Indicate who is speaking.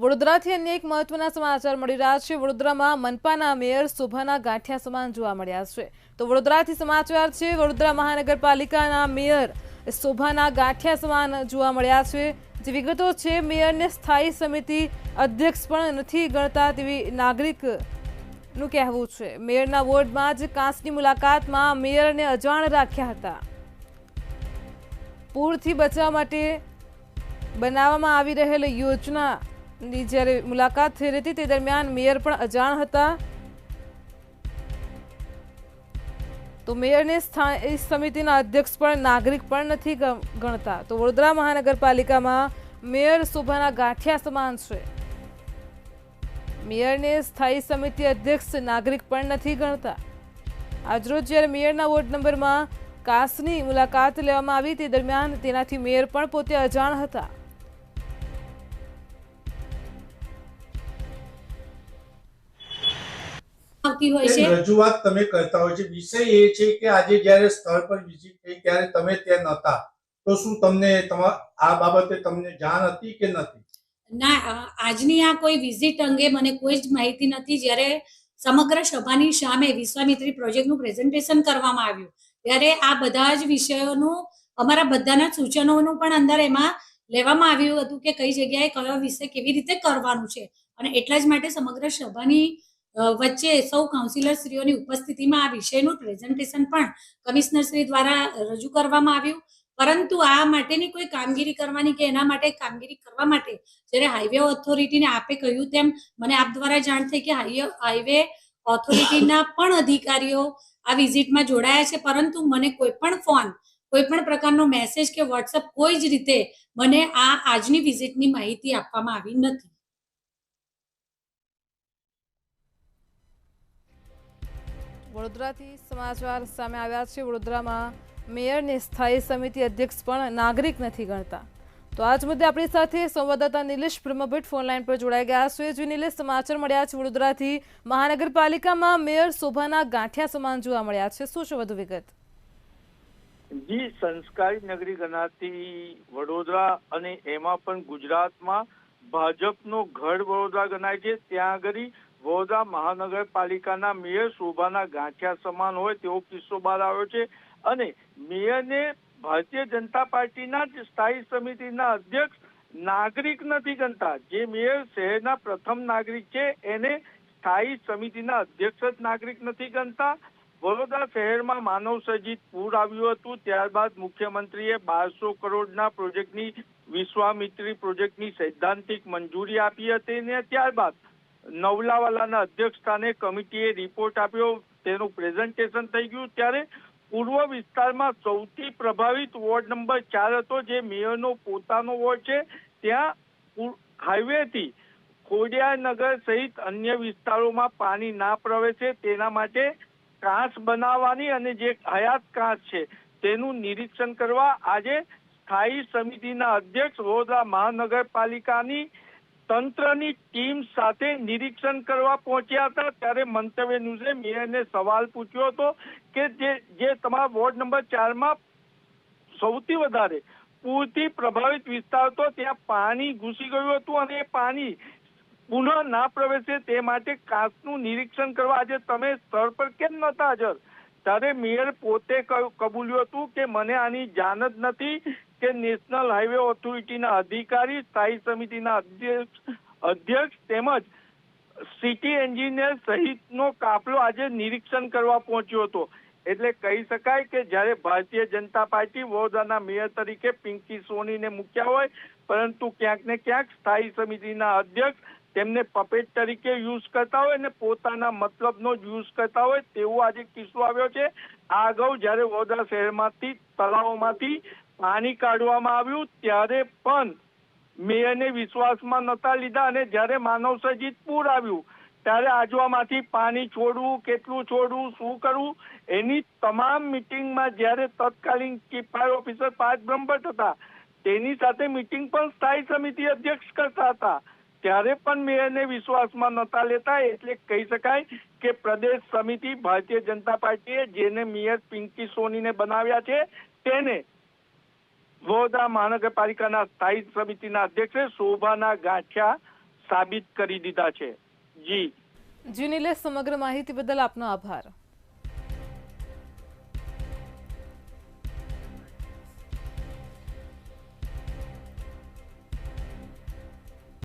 Speaker 1: વડોદરાથી અન્ય એક મહત્વના સમાચાર મળી રહ્યા છે. વડોદરામાં મનપાના મેયર શોભાના ગાંઠિયા સમાન જોવા મળ્યા છે. તો વડોદરાથી સમાચાર છે, વડોદરા મહાનગરપાલિકાના મેયર શોભાના ગાંઠિયા સમાન જોવા મળ્યા છે. જે વિગતો છે, મેયરને સ્થાયી સમિતિ અધ્યક્ષ પણ નથી ગણતા તેવી નાગરિકનું કહેવું છે. મેયરના વોર્ડમાં જ કાંસની મુલાકાતમાં મેયરને અજાણ રાખ્યા હતા. પૂરથી બચવા માટે બનાવવામાં આવી રહેલ યોજનાની જ્યારે મુલાકાત થઈ હતી તે દરમિયાન મેયર પણ અજાણ હતા. તો મેયરને સ્થાયી સમિતિના અધ્યક્ષ પણ નાગરિક પણ નથી ગણતા. તો વડોદરા મહાનગરપાલિકામાં મેયર શોભાના ગાંઠિયા સમાન છે. મેયરને સ્થાયી સમિતિ અધ્યક્ષ નાગરિક પણ નથી ગણતા. આજરોજ જ્યારે મેયરના વોર્ડ નંબરમાં કાસની મુલાકાત લેવામાં આવી, તે દરમિયાન તેનાથી મેયર પણ પોતે અજાણ હતા.
Speaker 2: આવતી હોય છે?
Speaker 3: રજૂઆત તમે કરતા હોય છે. વિષય એ છે કે આજે જ્યારે સ્થળ પર વિઝિટ થઈ ત્યારે તમે ત્યાં નહોતા. તો શું તમને આ બાબતે તમને જાણ હતી કે નથી?
Speaker 2: ના આજની આ કોઈ વિઝિટ અંગે મને કોઈ જ માહિતી નથી. જ્યારે સમગ્ર સભાની સામે વિશ્વામિત્રી પ્રોજેક્ટનું પ્રેઝન્ટેશન કરવામાં આવ્યું ત્યારે આ બધા જ વિષયોનું અમારા બધાના સૂચનોનું પણ અંદર એમાં લેવામાં આવ્યું હતું કે કઈ જગ્યાએ કયો વિષય કેવી રીતે કરવાનું છે. અને એટલા જ માટે સમગ્ર સભાની વચ્ચે સૌ કાઉન્સિલર શ્રીઓની ઉપસ્થિતિમાં આ વિષયનું પ્રેઝન્ટેશન પણ કમિશનર શ્રી દ્વારા રજૂ કરવામાં આવ્યું. પરંતુ આ માટેની કોઈ કામગીરી કરવાની કે એના માટે કામગીરી કરવા માટે જ્યારે હાઈવે ઓથોરિટીને આપે કહ્યું તેમ, મને આપ દ્વારા જાણ થઈ કે હાઈવે ઓથોરિટીના પણ અધિકારીઓ આ વિઝિટમાં જોડાયા છે. પરંતુ મને કોઈ પણ ફોન કોઈ પણ પ્રકારનો મેસેજ કે વોટ્સઅપ કોઈ જ રીતે મને આ આજની વિઝિટની માહિતી આપવામાં આવી નથી.
Speaker 1: વડોદરાથી સમાચાર સામે આવ્યા છે. વડોદરામાં મેયરને સ્થાયી સમિતિ અધ્યક્ષ પણ નાગરિક નથી ગણતા. તો આજ મુદ્દે આપણી સાથે સંવાદદાતા નિલેશ બ્રહ્મભટ્ટ ફોનલાઈન પર જોડાઈ ગયા છે. જે નિલેશ, સમાચાર મળ્યા છે વડોદરાથી. મહાનગરપાલિકામાં મેયર શોભાના ગાંઠિયા સમાન જોવા મળ્યા છે. શું છે વધુ વિગત?
Speaker 4: જી, સંસ્કારી નગરી ગણાતી વડોદરા અને એમાં પણ ગુજરાતમાં ભાજપનો ગઢ વડોદરા ગણાય છે. ત્યાં આગળ વડોદરા મહાનગરપાલિકાના મેયર શોભાના ગાંઠિયા સમાન હોય તેવો કિસ્સો બહાર આવ્યો છે અને મેયરને ભારતીય જનતા પાર્ટીના જ સ્થાયી સમિતિના અધ્યક્ષ નાગરિક નથી ગણતા. જે મેયર શહેરના પ્રથમ નાગરિક છે, એને સ્થાયી સમિતિના અધ્યક્ષ જ નાગરિક નથી ગણતા. વડોદરા શહેરમાં માનવ સર્જિત પૂર આવ્યું હતું, ત્યારબાદ મુખ્યમંત્રીએ બારસો કરોડના પ્રોજેક્ટની વિશ્વામિત્રી પ્રોજેક્ટની સૈદ્ધાંતિક મંજૂરી આપી હતી ને ત્યારબાદ નવલાવાલાના અધ્યક્ષ કમિટીએ રિપોર્ટ આપ્યો. તેનું પ્રેઝન્ટેશન થઈ ગયું. ત્યારે પૂર્વ વિસ્તારમાં સૌથી પ્રભાવિત વોર્ડ નંબર ચાર હતો, જે મેયરનો પોતાનો વોર્ડ છે. ત્યાં હાઈવેથી ખોડિયાનગર સહિત અન્ય વિસ્તારોમાં પાણી ના પ્રવેશે. તેના માટે કાંસ બનાવવાની અને જે હયાત કાંસ છે, તેનું નિરીક્ષણ કરવા આજે સ્થાયી સમિતિના અધ્યક્ષ વડોદરા મહાનગરપાલિકાની તંત્રની ટીમ સાથે નિરીક્ષણ કરવા પહોંચ્યા હતા. ત્યારે મંતવ્ય ન્યૂઝે મેયરને સવાલ પૂછ્યો હતો કે જે તમારા વોર્ડ નંબર ચારમાં સૌથી વધારે પૂરથી પ્રભાવિત વિસ્તાર હતો, ત્યાં પાણી ઘૂસી ગયું હતું અને એ પાણી પુનઃ ના પ્રવેશે તે માટે કાચનું નિરીક્ષણ કરવા આજે તમે સ્થળ પર કેમ નતા હાજર? ત્યારે મેયર પોતે કબૂલ્યું હતું કે મને આની જાણ જ નથી. કે નેશનલ હાઈવે ઓથોરિટીના અધિકારી, સ્થાયી સમિતિના અધ્યક્ષ અધ્યક્ષ તેમજ સિટી એન્જિનિયર સહિતનો કાફલો આજે નિરીક્ષણ કરવા પહોંચ્યો હતો. એટલે કહી શકાય કે જ્યારે ભારતીય જનતા પાર્ટી વડોદરાના મેયર તરીકે પિંકી સોનીને મૂક્યા હોય, પરંતુ ક્યાંક ને ક્યાંક સ્થાયી સમિતિના અધ્યક્ષ તેમને પપેટ તરીકે યુઝ કરતા હોય અને પોતાના મતલબનો જ યુઝ કરતા હોય તેવો આજે કિસ્સો આવ્યો છે. આ અગાઉ જ્યારે વડોદરા શહેરમાંથી, તળાવોમાંથી પાણી કાઢવામાં આવ્યું ત્યારે પણ મેયરને વિશ્વાસમાં નતા લીધા અને જ્યારે માનવ સર્જિત પૂર આવ્યું, ત્યારે આજવામાંથી પાણી છોડવું, કેટલું છોડવું, શું કરવું, એની તમામ મિટિંગમાં જ્યારે તત્કાલીન chief fire officer Parth Brahmbhatt હતા, તેની સાથે મિટિંગ પણ સ્થાયી સમિતિ અધ્યક્ષ કરતા હતા. ત્યારે પણ મેયરને વિશ્વાસમાં નતા લેતા, એટલે કહી શકાય કે પ્રદેશ સમિતિ ભારતીય જનતા પાર્ટીએ જેને મેયર પિંકી સોનીને બનાવ્યા છે, તેને વડોદરા મહાનગરપાલિકાના સ્થાયી સમિતિના અધ્યક્ષે શોભાના ગાંઠિયા સાબિત કરી દીધા છે. જી.
Speaker 1: જીનીલે સમગ્ર માહિતી બદલ આપનો આભાર.